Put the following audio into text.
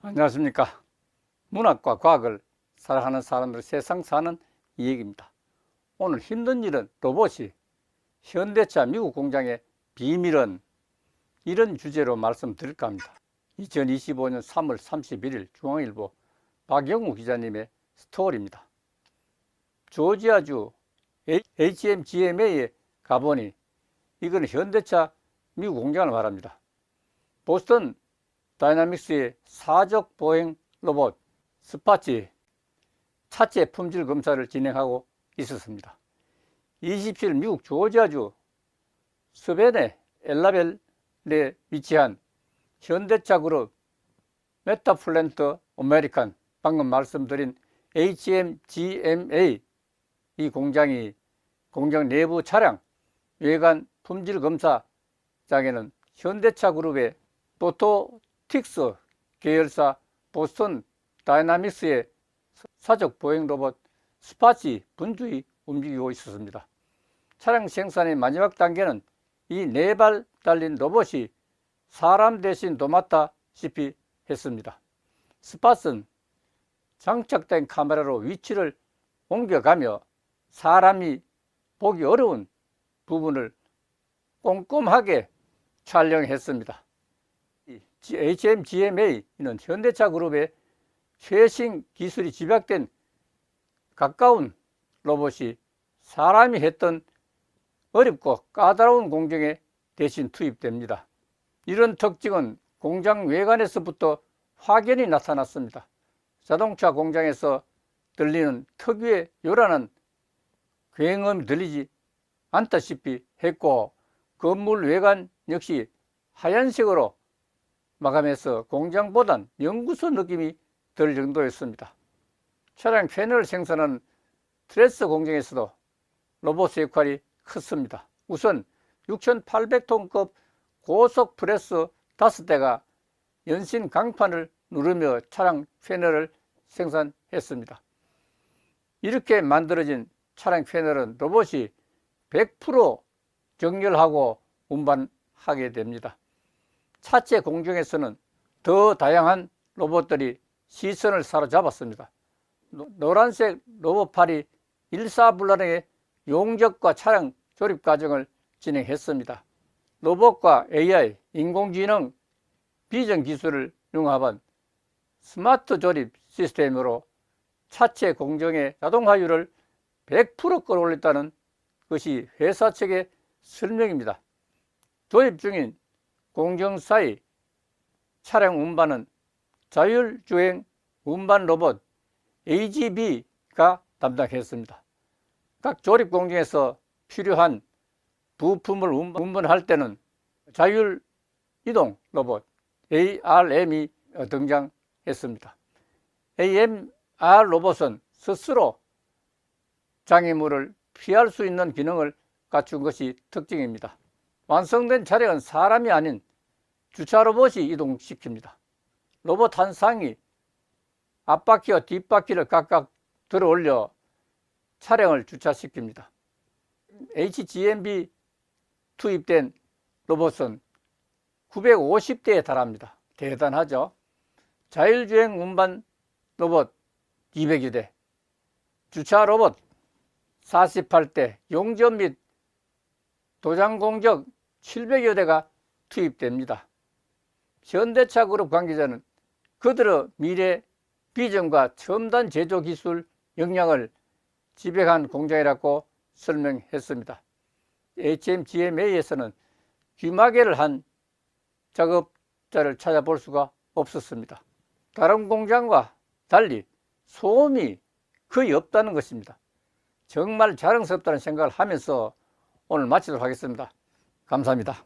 안녕하십니까. 문학과 과학을 사랑하는 사람들 세상 사는 이야기입니다. 오늘 힘든 일은 로봇이 현대차 미국 공장의 비밀은 이런 주제로 말씀드릴까 합니다. 2025년 3월 31일 중앙일보 박영우 기자님의 스토리입니다. 조지아주 HMGMA에 가보니 이건 현대차 미국 공장을 말합니다. 보스턴 다이나믹스의 사적 보행 로봇 스파치 차체 품질 검사를 진행하고 있었습니다. 27일 미국 조지아주 스벤의 엘라벨에 위치한 현대차 그룹 메타플랜트 아메리칸 방금 말씀드린 HMGMA 이 공장이 공장 내부 차량 외관 품질 검사장에는 현대차 그룹의 포토 틱스 계열사 보스턴 다이나믹스의 사적 보행 로봇 스파치 분주히 움직이고 있었습니다. 차량 생산의 마지막 단계는 이 네 발 달린 로봇이 사람 대신 도맡다시피 했습니다. 스팟은 장착된 카메라로 위치를 옮겨가며 사람이 보기 어려운 부분을 꼼꼼하게 촬영했습니다. HMGMA는 현대차 그룹의 최신 기술이 집약된 가까운 로봇이 사람이 했던 어렵고 까다로운 공정에 대신 투입됩니다. 이런 특징은 공장 외관에서부터 확연히 나타났습니다. 자동차 공장에서 들리는 특유의 요란한 굉음이 들리지 않다시피 했고 건물 외관 역시 하얀색으로 마감해서 공장보단 연구소 느낌이 들 정도였습니다. 차량 패널 생산은 트레스 공장에서도 로봇의 역할이 컸습니다. 우선 6,800톤급 고속 프레스 5대가 연신 강판을 누르며 차량 패널을 생산했습니다. 이렇게 만들어진 차량 패널은 로봇이 100% 정렬하고 운반하게 됩니다. 차체 공정에서는 더 다양한 로봇들이 시선을 사로잡았습니다. 노란색 로봇팔이 일사불란하게 용접과 차량 조립 과정을 진행했습니다. 로봇과 AI, 인공지능, 비전 기술을 융합한 스마트 조립 시스템으로 차체 공정의 자동화율을 100% 끌어올렸다는 것이 회사 측의 설명입니다. 조립 중인 공정사의 차량 운반은 자율주행 운반 로봇 AGV가 담당했습니다. 각 조립 공정에서 필요한 부품을 운반할 때는 자율 이동 로봇 ARM이 등장했습니다. AMR 로봇은 스스로 장애물을 피할 수 있는 기능을 갖춘 것이 특징입니다. 완성된 차량은 사람이 아닌 주차 로봇이 이동시킵니다. 로봇 한 쌍이 앞바퀴와 뒷바퀴를 각각 들어 올려 차량을 주차시킵니다. HGMB 투입된 로봇은 950대에 달합니다. 대단하죠? 자율주행 운반 로봇 200여 대, 주차 로봇 48대, 용접 및 도장 공적 700여 대가 투입됩니다. 현대차 그룹 관계자는 그들의 미래 비전과 첨단 제조 기술 역량을 지배한 공장이라고 설명했습니다. HMGMA에서는 귀마개를 한 작업자를 찾아볼 수가 없었습니다. 다른 공장과 달리 소음이 거의 없다는 것입니다. 정말 자랑스럽다는 생각을 하면서 오늘 마치도록 하겠습니다. 감사합니다.